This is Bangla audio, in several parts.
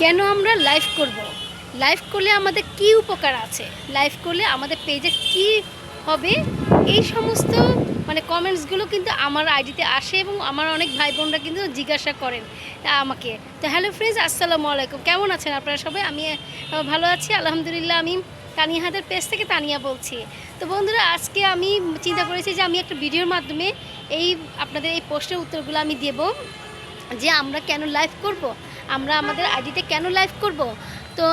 কেন আমরা লাইভ করব? লাইভ করলে আমাদের কি উপকার আছে? লাইভ করলে আমাদের পেজে কি হবে? এই সমস্ত মানে কমেন্টসগুলো কিন্তু আমার আইডিতে আসে এবং আমার অনেক ভাই বোনরা কিন্তু জিজ্ঞাসা করেন আমাকে। তো হ্যালো ফ্রেন্ডস আসসালামু আলাইকুম। কেমন আছেন আপনারা সবাই? আমি ভালো আছি, আলহামদুলিল্লাহ। আমি তানিয়া হাতের পেজ থেকে তানিয়া বলছি। তো বন্ধুরা, আজকে আমি চিন্তা করেছি যে আমি একটা ভিডিওর মাধ্যমে এই, আপনাদের এই পোস্টের উত্তরগুলো আমি দেবো যে আমরা কেন লাইভ করব? আমরা আমাদের আইডিতে কেন লাইভ করব? তো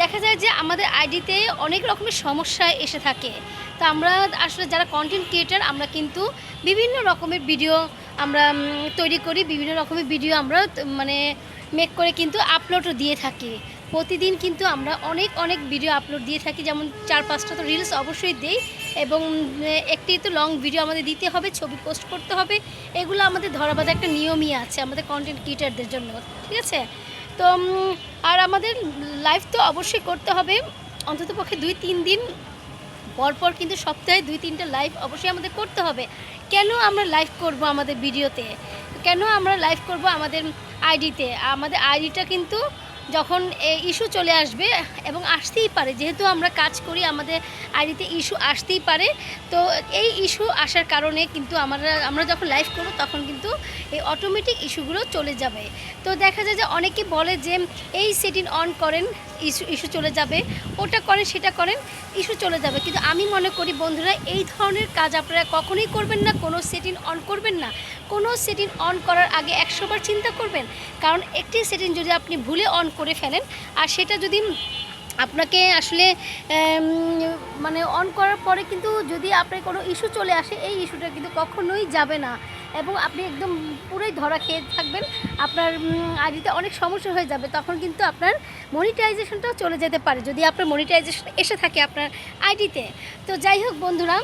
দেখা যায় যে আমাদের আইডিতে অনেক রকমের সমস্যা এসে থাকে। তো আমরা আসলে যারা কন্টেন্ট ক্রিয়েটার আমরা কিন্তু বিভিন্ন রকমের ভিডিও আমরা তৈরি করি। বিভিন্ন রকমের ভিডিও আমরা মানে মেক করে কিন্তু আপলোডও দিয়ে থাকি। প্রতিদিন কিন্তু আমরা অনেক অনেক ভিডিও আপলোড দিয়ে থাকি। যেমন চার, পাঁচটা তো রিলস অবশ্যই দেই এবং একটি তো লং ভিডিও আমাদের দিতে হবে, ছবি পোস্ট করতে হবে। এগুলো আমাদের ধরাবাধা একটা নিয়মই আছে আমাদের কন্টেন্ট ক্রিয়েটারদের জন্য, ঠিক আছে? তো আর আমাদের লাইভ তো অবশ্যই করতে হবে। অন্তত পক্ষে দুই, তিন দিন, পরপর কিন্তু সপ্তাহে দুই, তিনটা লাইভ অবশ্যই আমাদের করতে হবে। কেন আমরা লাইভ করব আমাদের ভিডিওতে কেন আমরা লাইভ করব আমাদের আইডিতে আমাদের আইডিটা কিন্তু যখন ইস্যু চলে আসবে এবং আসতেই পারে, যেহেতু আমরা কাজ করি, আমাদের আইডিতে ইস্যু আসতেই পারে, তো এই ইস্যু আসার কারণে কিন্তু আমরা আমরা যখন লাইভ করব, তখন কিন্তু এই অটোমেটিক ইস্যুগুলো চলে যাবে। তো দেখা যায় যে অনেকে বলে যে, এই সেটিং অন করেন, ইস্যু ইস্যু চলে যাবে, ওটা করেন, সেটা করেন, ইস্যু চলে যাবে। কিন্তু আমি মনে করি বন্ধুরা, এই ধরনের কাজ আপনারা কখনোই করবেন না, কোনো সেটিং অন করবেন না। কোনো সেটিং অন করার আগে একশোবার চিন্তা করবেন। কারণ একটি সেটিং যদি আপনি ভুলে অন করে ফেলেন, আর সেটা যদি আপনাকে আসলে মানে অন করার পরে কিন্তু যদি আপনার কোনো ইস্যু চলে আসে, এই ইস্যুটা কিন্তু কখনোই যাবে না। এবং আপনি একদম পুরোই ধরা খেয়ে থাকবেন। আপনার আইডিতে অনেক সমস্যা হয়ে যাবে, তখন কিন্তু আপনার মনিটাইজেশনটাও চলে যেতে পারে, যদি আপনার মনিটাইজেশন এসে থাকে আপনার আইডিতে। তো যাই হোক বন্ধুরা,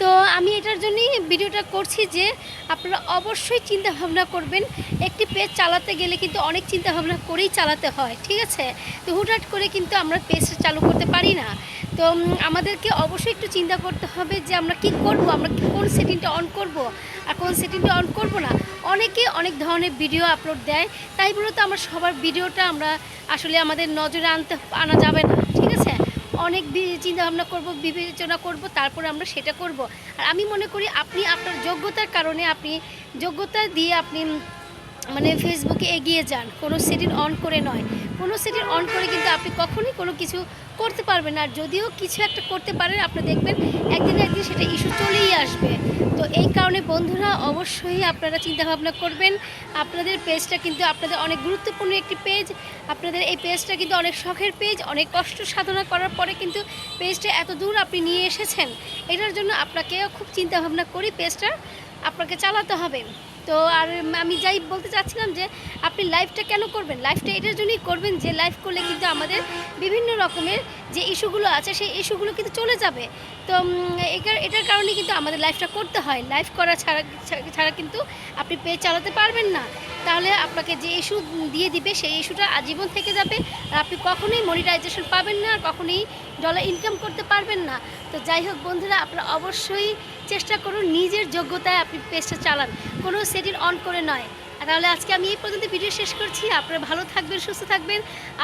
তো আমি এটার জন্যই ভিডিওটা করছি যে, আপনারা অবশ্যই চিন্তা ভাবনা করবেন, একটি পেজ চালাতে গেলে কিন্তু অনেক চিন্তা ভাবনা করেই চালাতে হয়, ঠিক আছে? তো হুটহাট করে কিন্তু আমরা পেজটা চালু করতে পারি না। তো আমাদেরকে অবশ্যই একটু চিন্তা করতে হবে যে আমরা কি করব, আমরা কোন সেটিংটা অন করব আর কোন সেটিংটা অন করব না। অনেকে অনেক ধরনের ভিডিও আপলোড দেয়, তাই মূলত আমরা সবার ভিডিওটা আমরা আসলে আমাদের নজরে আনতে, আনা যাবে না, ঠিক আছে? অনেক বি- চিন্তা ভাবনা করব, বিবেচনা করব, তারপরে আমরা সেটা করব। আর আমি মনে করি আপনি আপনার যোগ্যতার কারণে আপনি যোগ্যতা দিয়ে আপনি মানে ফেসবুকে এগিয়ে যান। কোনো সেটিং অন করে নয়। কোনো সেটিং অন করে কিন্তু আপনি কখনোই কোনো কিছু করতে পারবেন আর যদিও কিছু একটা করতে পারেন, আপনি দেখবেন একদিন একদিন সেটা ইস্যু চলেই আসবে। তো এই কারণে বন্ধুরা, অবশ্যই আপনারা চিন্তা ভাবনা করবেন। আপনাদের পেজটা কিন্তু আপনাদের অনেক গুরুত্বপূর্ণ একটি পেজ আপনাদের এই পেজটা কিন্তু অনেক শখের পেজ অনেক কষ্ট সাধনা করার পরে কিন্তু পেজটা এত দূর আপনি নিয়ে এসেছেন। এটার জন্য আপনাকে খুব চিন্তা ভাবনা করে পেজটা আপনাকে চালাতে হবে। তো আর আমি যাই বলতে চাচ্ছিলাম যে আপনি লাইফটা কেন করবেন? লাইফটা এটার জন্যই করবেন যে লাইফ করলে কিন্তু আমাদের বিভিন্ন রকমের যে ইস্যুগুলো আছে, সেই ইস্যুগুলো কিন্তু চলে যাবে। তো এটার এটার কারণে কিন্তু আমাদের লাইফটা করতে হয়। লাইফ করা ছাড়া ছাড়া কিন্তু আপনি পেজ চালাতে পারবেন না। তাহলে আপনাকে যে ইস্যু দিয়ে দিবে, সেই ইস্যুটা আজীবন থেকে যাবে। আর আপনি কখনোই মনিটাইজেশন পাবেন না, আর কখনোই ডলার ইনকাম করতে পারবেন না। তো যাই হোক বন্ধুরা, আপনারা অবশ্যই চেষ্টা করুন নিজের যোগ্যতায় আপনি পেজটা চালান। কোনো সেটিং অন করে নয়। তাহলে আজকে আমি এই পর্যন্ত ভিডিও শেষ করছি। আপনারা ভালো থাকবেন, সুস্থ থাকবেন।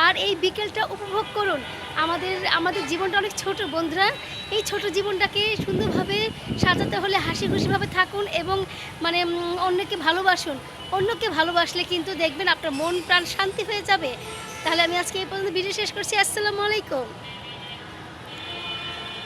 আর এই বিকেলটা উপভোগ করুন। আমাদের আমাদের জীবনটা অনেক ছোট বন্ধুরা। এই ছোট জীবনটাকে সুন্দরভাবে সাজাতে হলে হাসি খুশিভাবে থাকুন এবং মানে অন্যকে ভালোবাসুন। অন্যকে ভালোবাসলে কিন্তু দেখবেন আপনার মন প্রাণ শান্তি হয়ে যাবে। তাহলে আমি আজকে এই পর্যন্ত ভিডিও শেষ করছি। আসসালামু আলাইকুম।